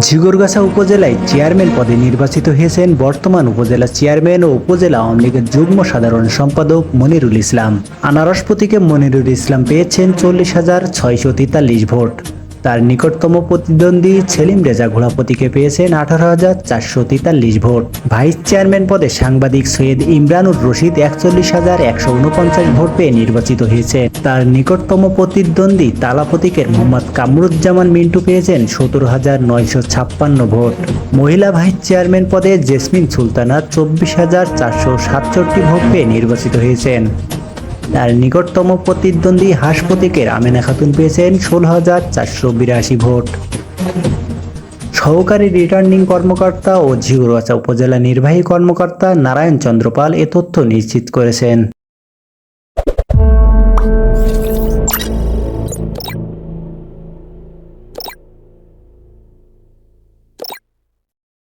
ঝিগরগাছা উপজেলায় চেয়ারম্যান পদে নির্বাচিত হয়েছেন বর্তমান উপজেলা চেয়ারম্যান ও উপজেলা আওয়ামী লীগের যুগ্ম সাধারণ সম্পাদক মনিরুল ইসলাম। আনারস প্রতীকে মনিরুল ইসলাম পেয়েছেন চল্লিশ হাজার ছয়শো তেতাল্লিশ ভোট। তার নিকটতম প্রতিদ্বন্দ্বী সেলিম রেজা ঘোড়াপতিকে পেয়েছেন আঠারো হাজার চারশো তেতাল্লিশ ভোট। ভাইস চেয়ারম্যান পদে সাংবাদিক সৈয়দ ইমরানুর রশিদ একচল্লিশ হাজার একশো উনপঞ্চাশ ভোট পেয়ে নির্বাচিত হয়েছে তার নিকটতম প্রতিদ্বন্দ্বী তালা প্রতীকের মোহাম্মদ কামরুজ্জামান মিন্টু পেয়েছেন সতেরো হাজার নয়শো ছাপ্পান্ন ভোট। মহিলা ভাইস চেয়ারম্যান পদে জেসমিন সুলতানা চব্বিশ হাজার চারশো সাতষট্টি ভোট পেয়ে নির্বাচিত হয়েছেন। তার নিকটতম প্রতিদ্বন্দ্বী হাস প্রতীকের আমেনা খাতুন পেয়েছেন ষোলো হাজার চারশো বিরাশি ভোট। সহকারী রিটার্নিং কর্মকর্তা ও ঝিউরচা উপজেলা নির্বাহী কর্মকর্তা নারায়ণ চন্দ্রপাল এ তথ্য নিশ্চিত করেছেন।